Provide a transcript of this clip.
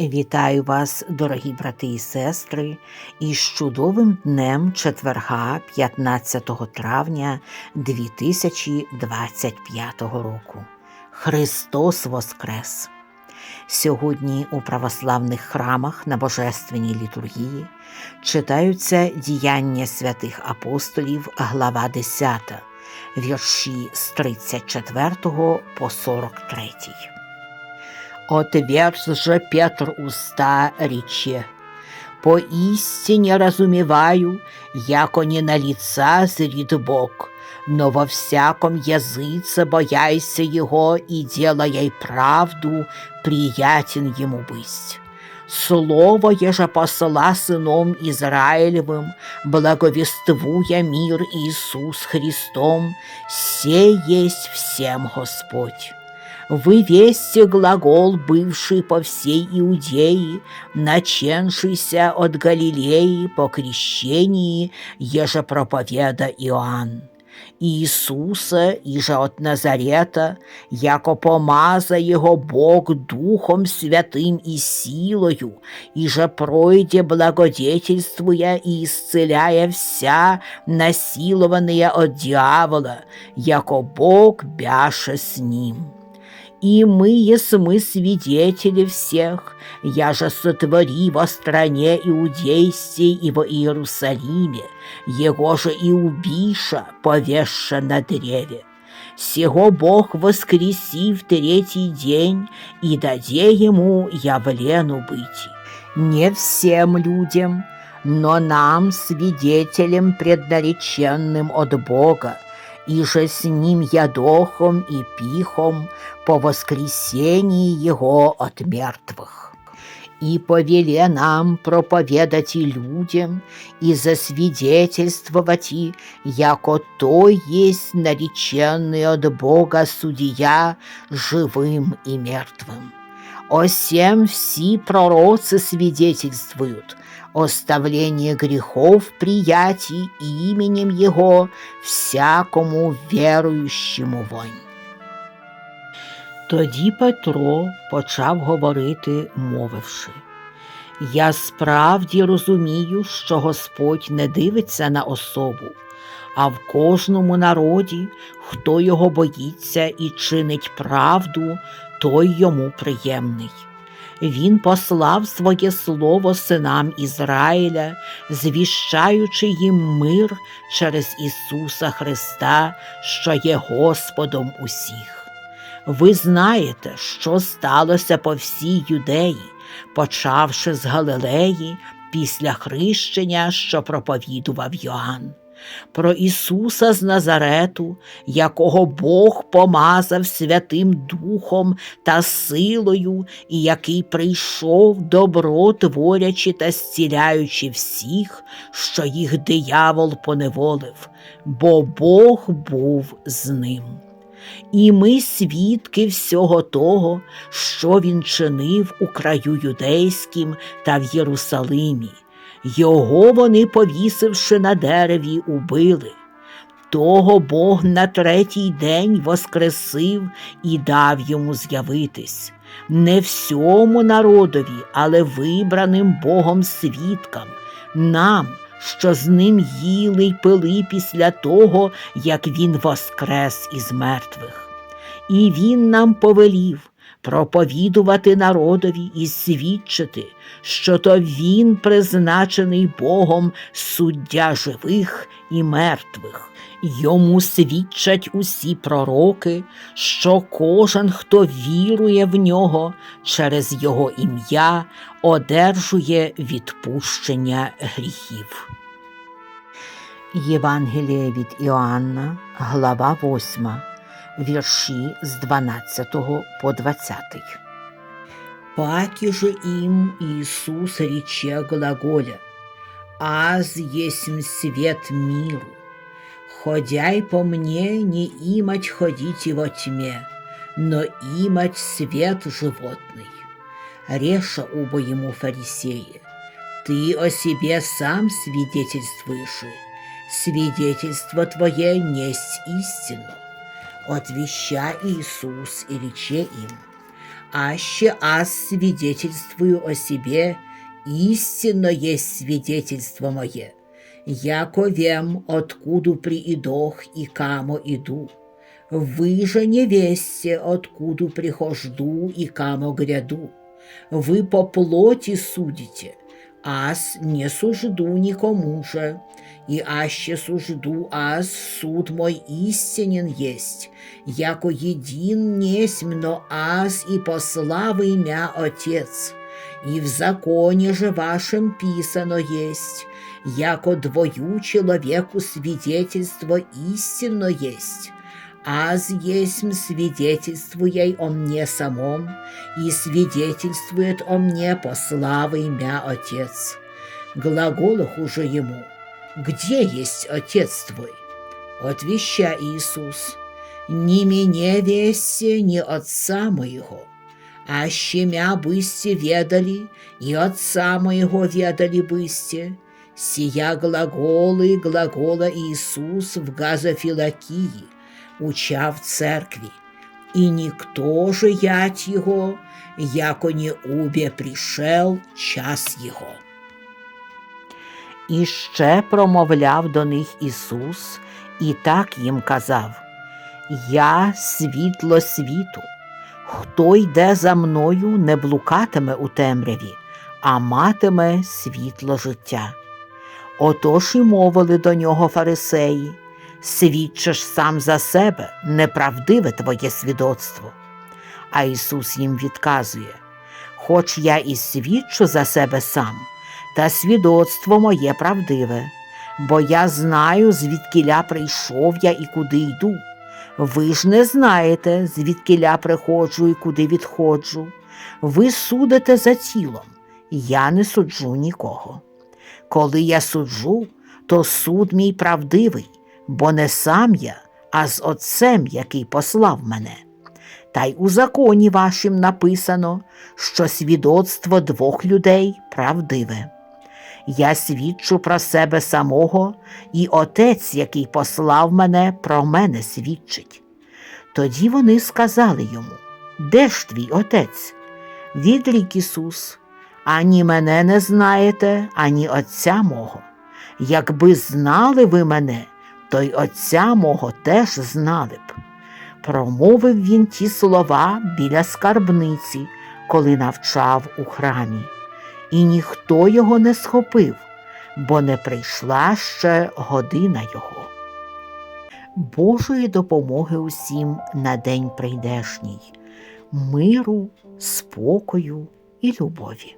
Вітаю вас, дорогі брати і сестри, із чудовим днем четверга 15 травня 2025 року. Христос Воскрес! Сьогодні у православних храмах на Божественній літургії читаються діяння святих апостолів, глава 10, вірші з 34 по 43. Отверз же Петр уста рече, «Поистине разумеваю, яко не на лица зрит Бог, но во всяком языце бояйся Его и делай правду, приятен Ему быть». Слово еже посла сыном Израилевым, благовествуя мир Иисус Христом, се есть всем Господь. Вы весте глагол, бывший по всей Иудее, наченшийся от Галилеи по крещении, еже проповеда Иоанн. Иисуса, иже от Назарета, яко помаза Его Бог Духом Святым и силою, иже пройде благодетельствуя и исцеляя вся насилованные от дьявола, яко Бог бяше с ним. И мы есмы свидетели всех, я же сотвори во стране Иудействе и во Иерусалиме, его же и убиша, повесша на древе. Сего Бог воскреси в третий день и даде ему явлену быть. Не всем людям, но нам, свидетелям преднареченным от Бога, и же с ним ядохом и пихом по воскресении его от мертвых. И повеле нам проповедать и людям, и засвидетельствовать, и, яко то есть нареченный от Бога судья живым и мертвым. О сем все пророцы свидетельствуют, оставление грехов приятий именем Его всякому верующему вонь. Тоді Петро почав говорити, мовивши. Я справді розумію, що Господь не дивиться на особу, а в кожному народі, хто його боїться і чинить правду, той йому приємний. Він послав своє слово синам Ізраїля, звіщаючи їм мир через Ісуса Христа, що є Господом усіх. Ви знаєте, що сталося по всій юдеї, почавши з Галилеї після хрещення, що проповідував Йоанн. Про Ісуса з Назарету, якого Бог помазав Святим Духом та силою, і який прийшов добро творячи та зціляючи всіх, що їх диявол поневолив, бо Бог був з ним. І ми свідки всього того, що він чинив у краю юдейським та в Єрусалимі. Його вони, повісивши на дереві, убили. Того Бог на третій день воскресив і дав йому з'явитись, не всьому народові, але вибраним Богом свідкам, нам, що з ним їли й пили після того, як він воскрес із мертвих. І він нам повелів проповідувати народові і свідчити, що то він призначений Богом суддя живих і мертвих. Йому свідчать усі пророки, що кожен, хто вірує в нього через його ім'я, одержує відпущення гріхів. Євангеліє від Іоанна, глава 8, вірші з 12 по 20. Паки же им Иисус рече глаголя, «Аз есмь свет миру, ходяй по мне, не имать ходите во тьме, но имать свет животный». Реша оба ему фарисеи, «Ты о себе сам свидетельствуешь, свидетельство твое несть истину». Отвеща Иисус и рече им, аще аз свидетельствую о себе, истинно есть свидетельство мое, яко вем, откуду приидох и камо иду. Вы же не весте, откуду прихожду и камо гряду. Вы по плоти судите, аз не сужду никому же, и аще сужду аз суд мой истинен есть, яко един несмь, но аз и послав имя Отец. И в законе же вашем писано есть, яко двою человеку свидетельство истинно есть. Аз есмь свидетельствуя о мне самом, и свидетельствует о мне послав имя Отец. Глаголах уже ему, где есть Отец твой? Отвеща Иисус, ни меня весте, ни Отца моего, а щемя бысте ведали, и Отца моего ведали бысте. Сия глаголы глагола Иисус в Газофилакии, уча в церкві, і ніхто же ять його, яко не убє пришел час його. І ще промовляв до них Ісус, і так їм казав: Я світло світу. Хто йде за мною, не блукатиме у темряві, а матиме світло життя. Отож і мовили до нього фарисеї, свідчиш сам за себе, неправдиве твоє свідоцтво. А Ісус їм відказує: Хоч я і свідчу за себе сам, та свідоцтво моє правдиве, бо я знаю, звідкіля прийшов я і куди йду. Ви ж не знаєте, звідкіля приходжу і куди відходжу. Ви судите за тілом, я не суджу нікого. Коли я суджу, то суд мій правдивий, бо не сам я, а з Отцем, який послав мене. Та й у законі вашим написано, що свідоцтво двох людей правдиве. Я свідчу про себе самого, і Отець, який послав мене, про мене свідчить. Тоді вони сказали йому: Де ж твій отець? Відрік Ісус, ані мене не знаєте, ані Отця мого. Якби знали ви мене, то й Отця мого теж знали б. Промовив він ті слова біля скарбниці, коли навчав у храмі, і ніхто його не схопив, бо не прийшла ще година його. Божої допомоги усім на день прийдешній, миру, спокою і любові.